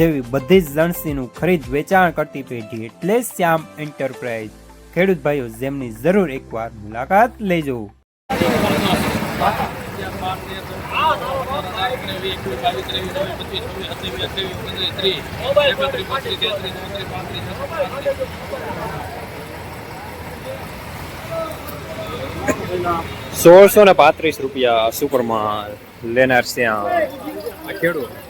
જેવી બધી જ લણસીનું ખરીદ વેચાણ કરતી પેઢી એટલે શ્યામ એન્ટરપ્રાઇઝ. ખેડૂત ભાઈઓ જેમની જરૂર એકવાર મુલાકાત લેજો. સોળસો ને પાંત્રીસ રૂપિયા સુપરમાં લેનાર શ્યામ. ખેડૂત.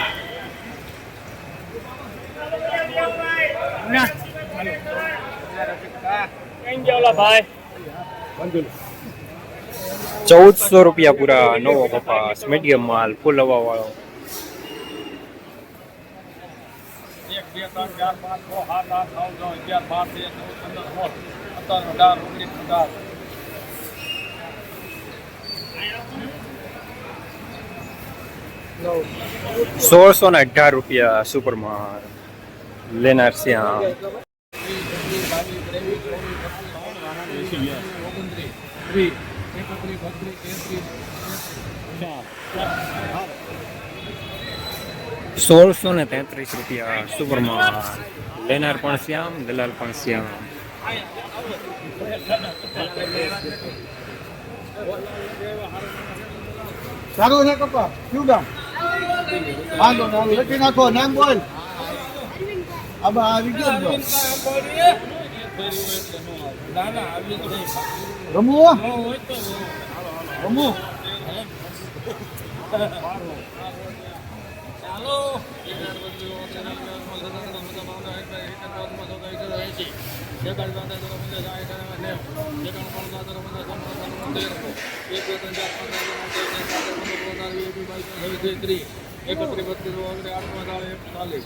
રૂપિયા પૂરા નવો કપાસ મીડિયમ માલ ફૂલ હવા વાળો એક બે ત્રણ ચાર પાંચ છ સાત આઠ નવ દસ અગિયાર બાર તેર ચૌદ પંદર સોળ સત્તર અઢાર ઓગણીસ અઢાર સોળસો ને અઢાર રૂપિયા સુપરમાં લેનાર છે તેત્રીસ સોળસો ને તેત્રીસ રૂપિયા સુપરમાં લેનાર પણ શ્યામ, દલાલ પણ શ્યામ. સારું છે કપા, શું કામ? વાંધો લખી નાખો, નામ બોલ. આબા આવી ગયો તો. રમવું રમવું એકત્રીસ બત્રીસ ઓગણીસ આઠ એકતાલીસ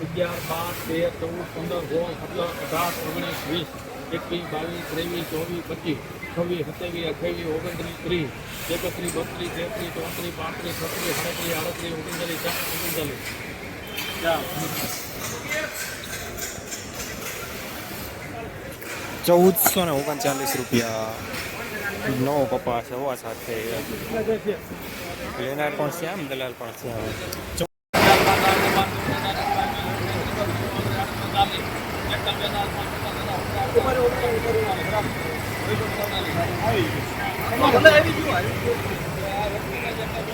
અગિયાર બાર તેર ચૌદ પંદર સોળ સત્તર અઢાર ઓગણીસ વીસ એકવીસ બાવીસ ત્રેવીસ ચોવીસ પચીસ છવ્વીસ સત્યાવીસ અઠ્યાવીસ ઓગણત્રીસ ત્રીસ એકત્રીસ બત્રીસ તેત્રીસ ચોત્રીસ પાંત્રીસ છત્રીસ સાડત્રીસ આડત્રીસ ઓગણચાલીસ ચાર ઓગણચાલીસ ચૌદસો ને ઓગણચાલીસ રૂપિયા નવો કપાસ હવા સાથે લેનાર પણ શ્યામ દલાલ પણ શ્યામ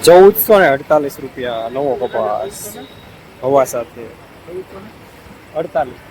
ચૌદસો ને અડતાલીસ રૂપિયા નવો કપાસ. હવા સાથે. અડતાલીસ.